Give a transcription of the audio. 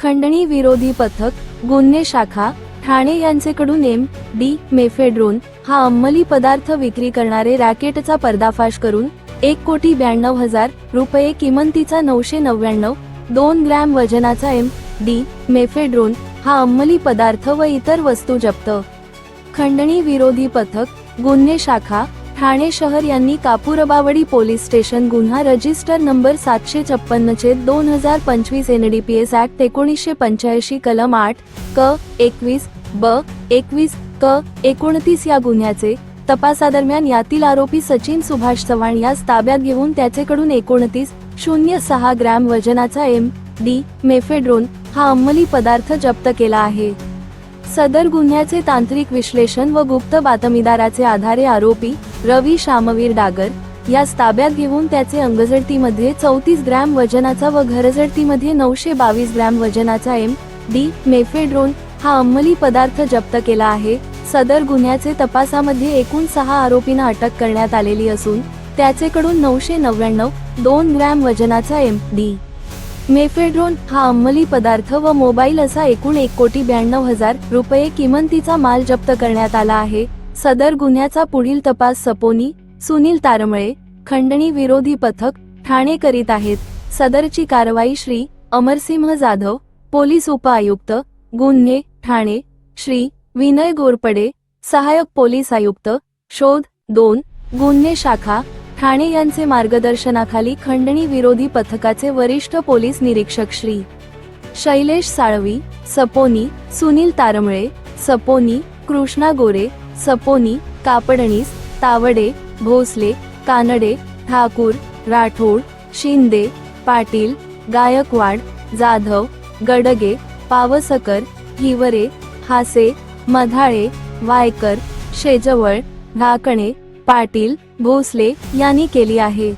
खंडणी विरोधी पथक गुन्हे शाखा ठाणे यांचेकडून एम डी मेफेड्रोन हा अंमली पदार्थ विक्री करणारे रॅकेटचा पर्दाफाश करून एक कोटी ब्याण्णव हजार रुपये किमंतीचा नऊशे नव्याण्णव दोन ग्रॅम वजनाचा एम डी मेफेड्रोन हा अंमली पदार्थ व इतर वस्तू जप्त. खंडणी विरोधी पथक गुन्हे शाखा ठाणे शहर यांनी कापूरबावडी पोलीस स्टेशन गुन्हा रजिस्टर नंबर सातशे छप्पन्नचे दोन हजार पंचवीस N D P S act एकोणीसशे पंच्याऐंशी कलम आठ क एकवीस ब एकवीस क एकोणतीस या गुन्ह्याचे तपासादरम्यान यातील आरोपी सचिन सुभाष चव्हाण यास ताब्यात घेऊन त्याचेकडून एकोणतीस शून्य सहा ग्रॅम वजनाचा एम डी मेफेड्रोन हा अंमली पदार्थ जप्त केला आहे. सदर गुन्ह्याचे तांत्रिक विश्लेषण व गुप्त बातमीदाराचे आधारे आरोपी रवी शामवीर डागर यास ताब्यात घेऊन त्याचे अंगझडतीमध्ये चौतीस ग्रॅम वजनाचा व घरझडतीमध्ये नऊशे बावीस ग्रॅम वजनाचा एम डी मेफेड्रोन हा अंमली पदार्थ जप्त केला आहे. सदर गुन्ह्याचे तपासामध्ये एकूण सहा आरोपींना अटक करण्यात आलेली असून त्याचेकडून नऊशे नव्याण्णव दोन ग्रॅम वजनाचा एम डी मेफेड्रोन हा अंमली पदार्थ व मोबाईल असा एकूण एक कोटी ब्याण्णव हजार रुपये किमतीचा माल जप्त करण्यात आला आहे. सदर गुन्ह्याचा पुढील तपास सपोनी सुनील तारमळे खंडणी विरोधी पथक ठाणे करीत आहेत. सदरची कारवाई श्री अमरसिंह जाधव पोलीस उपआयुक्त गुन्हे ठाणे श्री विनय गोरपडे सहाय्यक पोलीस आयुक्त शोध दोन गुन्हे शाखा ठाणे यांचे मार्गदर्शनाखाली खंडणी विरोधी पथकाचे वरिष्ठ पोलीस निरीक्षक श्री. शैलेश साळवी सपोनी सुनील तारमळे सपोनी कृष्णा गोरे सपोनी कापडणीस तावडे भोसले कानडे ठाकूर राठोड शिंदे पाटील गायकवाड जाधव गडगे पावसकर हिवरे हासे मधाळे वायकर शेजवळ ढाकणे पाटील भोसले यांनी केली आहे.